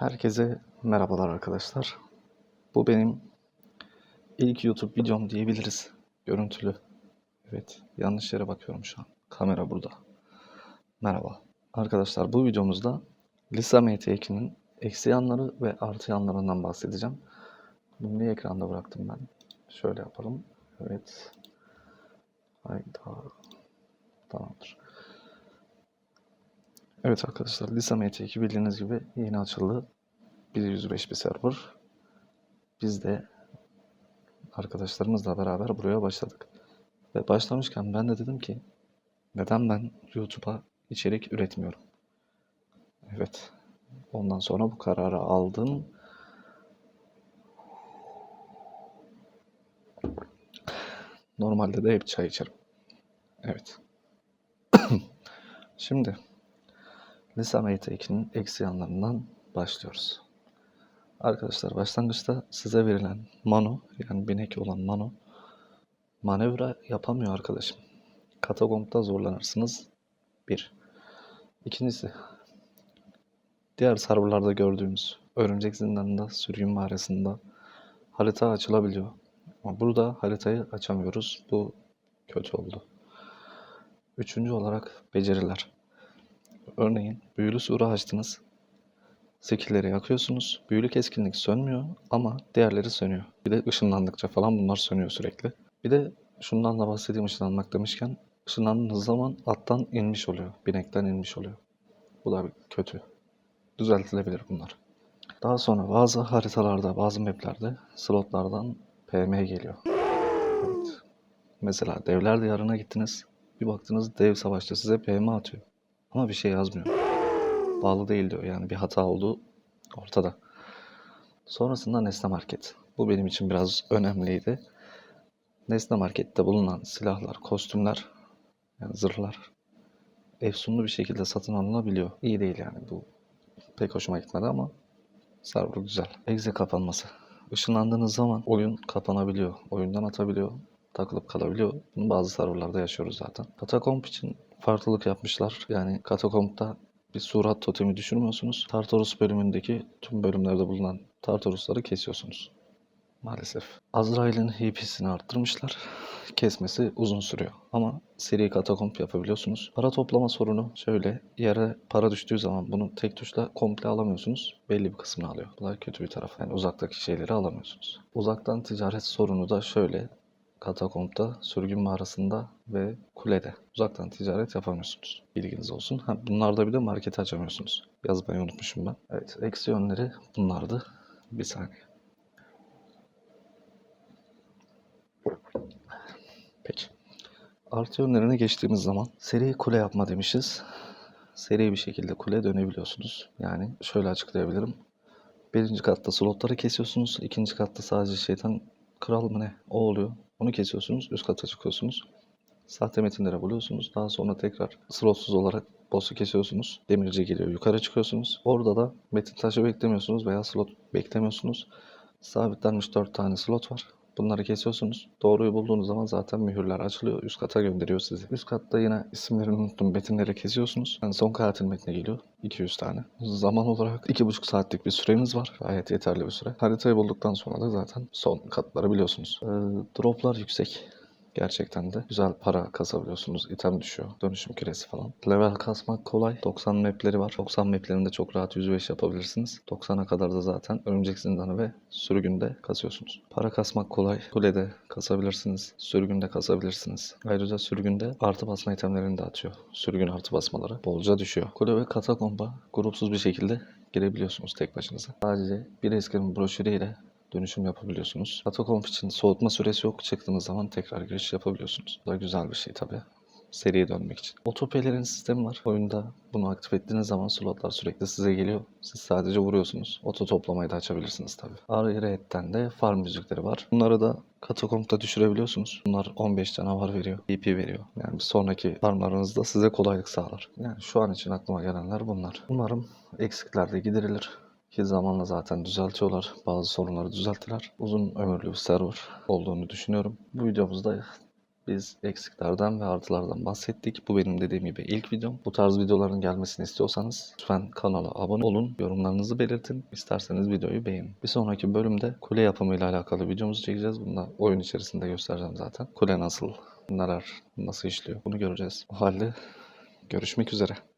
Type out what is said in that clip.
Herkese merhabalar arkadaşlar. Bu benim ilk YouTube videom diyebiliriz. Görüntülü. Evet, yanlış yere bakıyorum şu an. Kamera burada. Merhaba. Arkadaşlar bu videomuzda Lisa MT2'nin eksi yanları ve artı yanlarından bahsedeceğim. Bunu niye ekranda bıraktım ben? Şöyle yapalım. Evet. Hayda. Tamamdır. Evet arkadaşlar Lisa MT2 bildiğiniz gibi yeni açıldı. 105 bir server. Biz de arkadaşlarımızla beraber buraya başladık. Ve başlamışken ben de dedim ki neden ben YouTube'a içerik üretmiyorum? Evet. Ondan sonra bu kararı aldım. Normalde de hep çay içerim. Evet. Şimdi Lisa MT2'nin eksi yanlarından başlıyoruz. Arkadaşlar başlangıçta size verilen Mano yani binek olan Mano manevra yapamıyor arkadaşım. Katakomb'da zorlanırsınız. Bir. İkincisi diğer serverlarda gördüğümüz örümcek zindanında, sürgün mağarasında harita açılabiliyor. Ama burada haritayı açamıyoruz. Bu kötü oldu. Üçüncü olarak beceriler. Örneğin büyülü sura açtınız. Skill'leri yakıyorsunuz. Büyülü keskinlik sönmüyor ama diğerleri sönüyor. Bir de ışınlandıkça falan bunlar sönüyor sürekli. Bir de şundan da bahsedeyim ışınlanmak demişken. Işınlandığınız zaman attan inmiş oluyor. Binekten inmiş oluyor. Bu da kötü. Düzeltilebilir bunlar. Daha sonra bazı haritalarda, bazı maplerde slotlardan PM geliyor. Evet. Mesela Devler Diyarı'na gittiniz. Bir baktınız dev savaşçı size PM atıyor. Ama bir şey yazmıyor. Bağlı değil diyor. Yani bir hata olduğu ortada. Sonrasında Nesne Market. Bu benim için biraz önemliydi. Nesne Market'te bulunan silahlar, kostümler, yani zırhlar efsunlu bir şekilde satın alınabiliyor. İyi değil yani bu. Pek hoşuma gitmedi ama server güzel. Exe kapanması. Işınlandığınız zaman oyun kapanabiliyor. Oyundan atabiliyor. Takılıp kalabiliyor. Bunu bazı serverlarda yaşıyoruz zaten. Katakomb için farklılık yapmışlar. Yani Katakomb'da bir surat totemi düşürmüyorsunuz. Tartarus bölümündeki tüm bölümlerde bulunan Tartarusları kesiyorsunuz. Maalesef. Azrail'in HP'sini arttırmışlar. Kesmesi uzun sürüyor. Ama seri katakomb yapabiliyorsunuz. Para toplama sorunu şöyle. Yere para düştüğü zaman bunu tek tuşla komple alamıyorsunuz. Belli bir kısmını alıyor. Bu da kötü bir taraf. Yani uzaktaki şeyleri alamıyorsunuz. Uzaktan ticaret sorunu da şöyle. Katakomb'da, sürgün mağarasında ve kulede. Uzaktan ticaret yapamıyorsunuz. Bilginiz olsun. Ha, bunlarda bir de marketi açamıyorsunuz. Yazmayı unutmuşum ben. Evet, eksi yönleri bunlardı. Bir saniye. Peki. Artı yönlerine geçtiğimiz zaman seri kule yapma demişiz. Seri bir şekilde kule dönebiliyorsunuz. Yani şöyle açıklayabilirim. Birinci katta slotları kesiyorsunuz. İkinci katta sadece şeytan kral mı ne? O oluyor. Onu kesiyorsunuz. Üst kata çıkıyorsunuz. Sahte metinlere buluyorsunuz. Daha sonra tekrar slotsuz olarak boss'u kesiyorsunuz. Demirci geliyor. Yukarı çıkıyorsunuz. Orada da metin taşı beklemiyorsunuz veya slot beklemiyorsunuz. Sabitlenmiş 4 tane slot var. Bunları kesiyorsunuz. Doğruyu bulduğunuz zaman zaten mühürler açılıyor. Üst kata gönderiyor sizi. Üst katta yine isimlerini unuttum. Metinleri kesiyorsunuz. Yani son katil metni geliyor. 200 tane. Zaman olarak 2,5 saatlik bir süreniz var. Gayet yeterli bir süre. Haritayı bulduktan sonra da zaten son katları biliyorsunuz. Ee, droplar yüksek. Gerçekten de güzel para kasabiliyorsunuz. İtem düşüyor. Dönüşüm küresi falan. Level kasmak kolay. 90 mapleri var. 90 maplerinde çok rahat 105 yapabilirsiniz. 90'a kadar da zaten örümcek zindanı ve sürgünde kasıyorsunuz. Para kasmak kolay. Kulede kasabilirsiniz. Sürgünde kasabilirsiniz. Ayrıca sürgünde artı basma itemlerini de atıyor. Sürgün artı basmaları bolca düşüyor. Kule ve katakomba grupsuz bir şekilde girebiliyorsunuz tek başınıza. Sadece bir eskinin broşürüyle dönüşüm yapabiliyorsunuz. Katakomb için soğutma süresi yok. Çıktığınız zaman tekrar giriş yapabiliyorsunuz. Bu da güzel bir şey tabii. Seriye dönmek için. Otopelerin sistemi var. Oyunda bunu aktif ettiğiniz zaman slotlar sürekli size geliyor. Siz sadece vuruyorsunuz. Oto toplamayı da açabilirsiniz tabii. Ayrıyetten de farm müzikleri var. Bunları da Katakomb'da düşürebiliyorsunuz. Bunlar 15 canavar veriyor. EP veriyor. Yani bir sonraki farmlarınızda size kolaylık sağlar. Yani şu an için aklıma gelenler bunlar. Umarım eksikler de giderilir. Ki zamanla zaten düzeltiyorlar. Bazı sorunları düzelttiler. Uzun ömürlü bir server olduğunu düşünüyorum. Bu videomuzda Biz eksiklerden ve artılardan bahsettik. Bu benim dediğim gibi ilk videom. Bu tarz videoların gelmesini istiyorsanız lütfen kanala abone olun. Yorumlarınızı belirtin. İsterseniz videoyu beğenin. Bir sonraki bölümde kule yapımıyla alakalı videomuzu çekeceğiz. Bunu da oyun içerisinde göstereceğim zaten. Kule nasıl, neler, nasıl işliyor bunu göreceğiz. O halde görüşmek üzere.